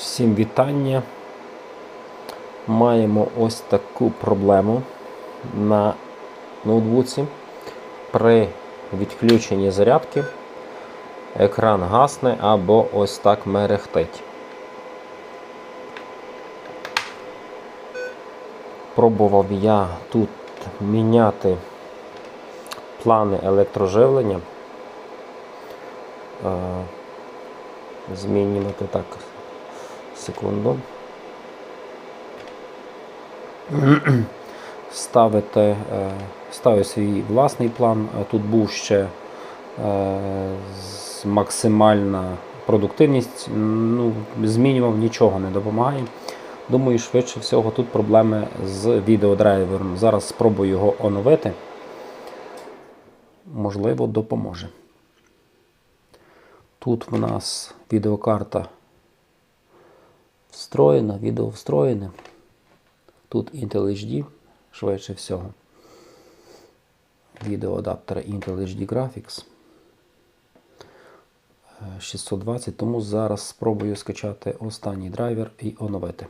Всім вітання. Маємо ось таку проблему на ноутбуці. При відключенні зарядки екран гасне або ось так мерехтить. Пробував я тут міняти плани електроживлення. Е, Змінювати так. Секунду. Ставити, е, ставив свій власний план. Е, Тут був ще е, максимальна продуктивність. Ну, змінював нічого не допомагає. Думаю, швидше всього тут проблеми з відеодрайвером. Зараз спробую його оновити. Можливо, допоможе. Тут в нас відеокарта встроєна, відео встроєне. Тут Intel HD, швидше всього. Відеоадаптер Intel HD Graphics. Е, 620, тому зараз спробую скачати останній драйвер і оновити.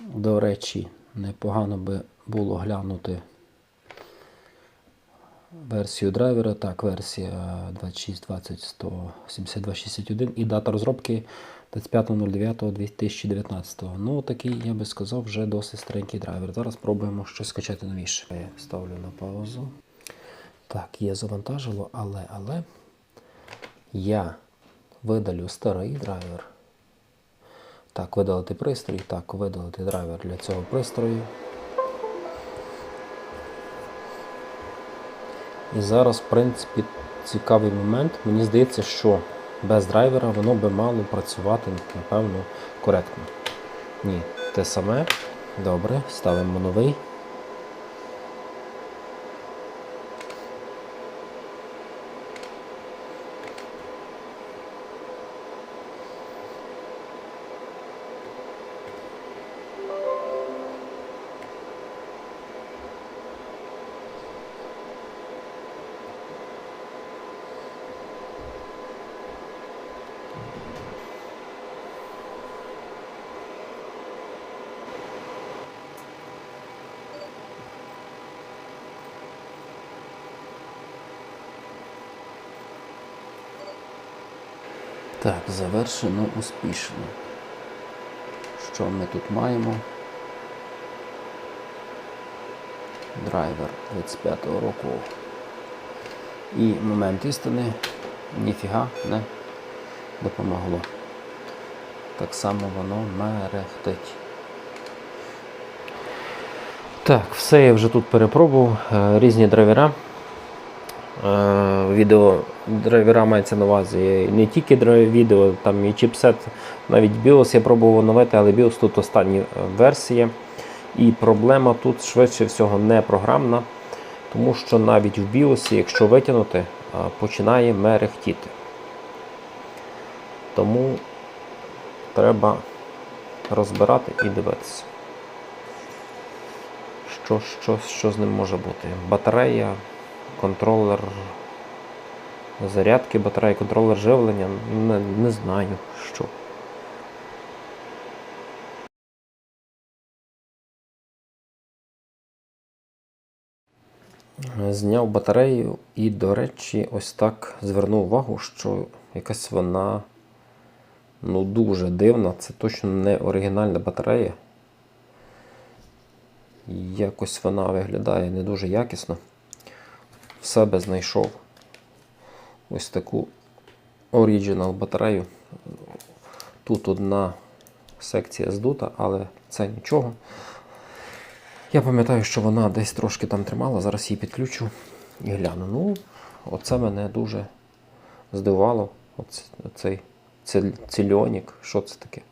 До речі, непогано би було глянути версію драйвера. Так, версія 2620-17261 і дата розробки 25.09.2019. Ну, такий, я би сказав, вже досить старенький драйвер. Зараз спробуємо щось скачати новіше. Я ставлю на паузу. Так, є завантажило, але, але я видалю старий драйвер. Так, видалити пристрій. Так, видалити драйвер для цього пристрою. І зараз, в принципі, цікавий момент. Мені здається, що без драйвера воно би мало працювати, напевно, коректно. Ні, те саме. Добре, ставимо новий. Так, завершено успішно. Що ми тут маємо? Драйвер 25-го року. І момент істини ніфіга не допомогло. Так само воно мерехтить. Так, все я вже тут перепробував. Е, Різні драйвера. Е, Відео драйвера мається на увазі не тільки відео, там і чіпсет, навіть BIOS я пробував оновити, але BIOS тут остання е, версія. І проблема тут швидше всього не програмна, тому що навіть в BIOS, якщо витягнути, починає мерехтіти. Тому треба розбирати і дивитися. Що, що, що з ним може бути? Батарея, контролер зарядки батареї, контролер живлення, не, не знаю що. Зняв батарею і, до речі, ось так звернув увагу, що якась вона ну, дуже дивна. Це точно не оригінальна батарея. Якось вона виглядає не дуже якісно. В себе знайшов ось таку оригінал батарею. Тут одна секція здута, але це нічого. Я пам'ятаю, що вона десь трошки там тримала, зараз її підключу і гляну. Ну, оце мене дуже здивувало. Оце, оцей цильонік. Що це таке?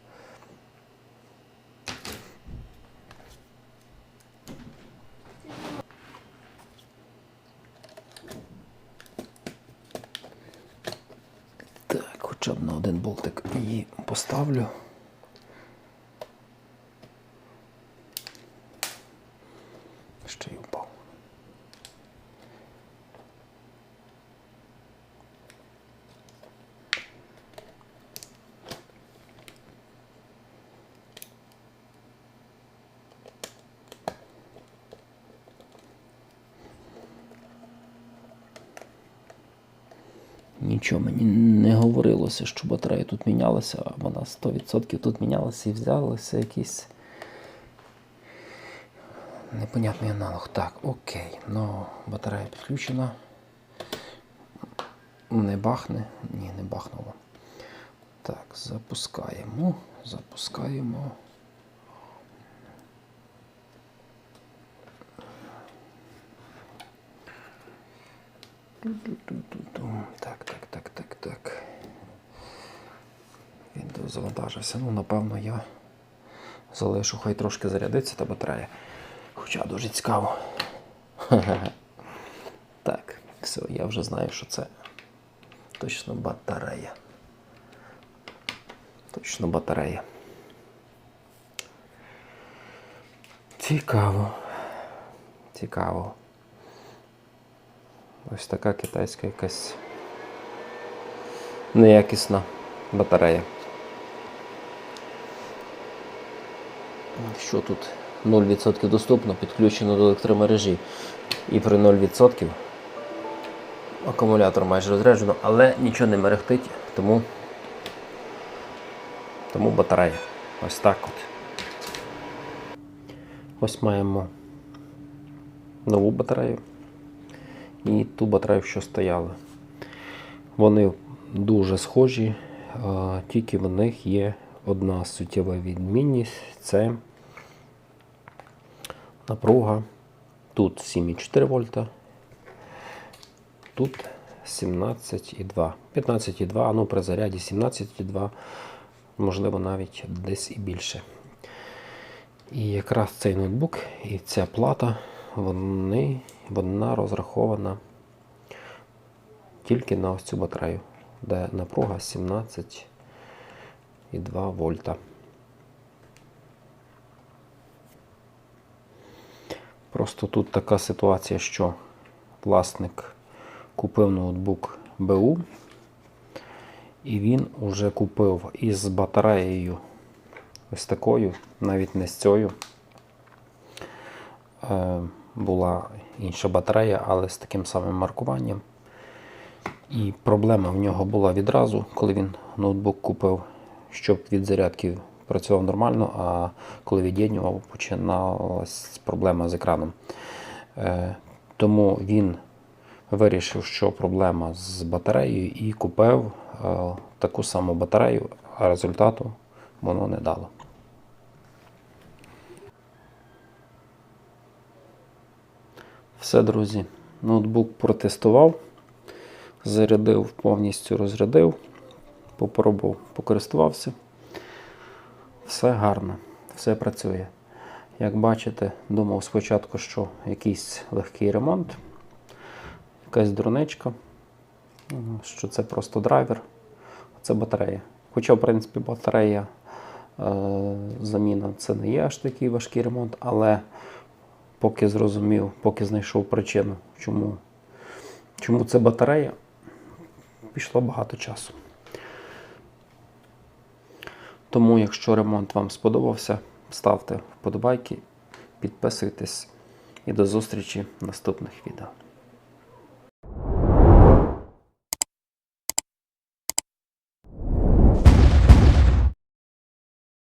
Так, хоча б на один болтик її поставлю. Ще й нічого мені не говорилося, що батарея тут мінялася, а вона 100% тут мінялася і взялися якісь. Непонятний аналог. Так, окей. Ну, батарея підключена. Не бахне? Ні, не бахнуло. Так, запускаємо. Запускаємо. Так, так, так, так, так. Windows завантажився. Ну, напевно, я залишу, хай трошки зарядиться та батарея. Хоча дуже цікаво. Так, все, я вже знаю, що це точно батарея. Точно батарея. Цікаво. Цікаво. Ось така китайська якась неякісна батарея. Що тут 0% доступно, підключено до електромережі. І при 0% акумулятор майже розряджено, але нічого не мерехтить, тому, тому батарея. Ось так от. Ось маємо нову батарею і ту батарею, що стояла. Вони дуже схожі, тільки в них є одна суттєва відмінність це напруга. Тут 7,4 вольта, тут 17,2. 15,2, а ну при заряді 17,2, можливо навіть десь і більше. І якраз цей ноутбук і ця плата, вони, вона розрахована тільки на ось цю батарею, де напруга 17,2 вольта. Просто тут така ситуація, що власник купив ноутбук БУ, і він вже купив із батареєю ось такою, навіть не з цією. Була інша батарея, але з таким самим маркуванням. І проблема в нього була відразу, коли він ноутбук купив, щоб від зарядки працював нормально, а коли від'єднював, починалась проблема з екраном. Е, тому він вирішив, що проблема з батареєю, і купив е, таку саму батарею, а результату воно не дало. Все, друзі. Ноутбук протестував, зарядив, повністю розрядив, попробував, покористувався. Все гарно, все працює. Як бачите, думав спочатку, що якийсь легкий ремонт, якась дроничка, що це просто драйвер, це батарея. Хоча, в принципі, батарея е, заміна це не є аж такий важкий ремонт, але поки зрозумів, поки знайшов причину, чому, чому це батарея, пішло багато часу. Тому, якщо ремонт вам сподобався, ставте вподобайки, підписуйтесь і до зустрічі в наступних відео.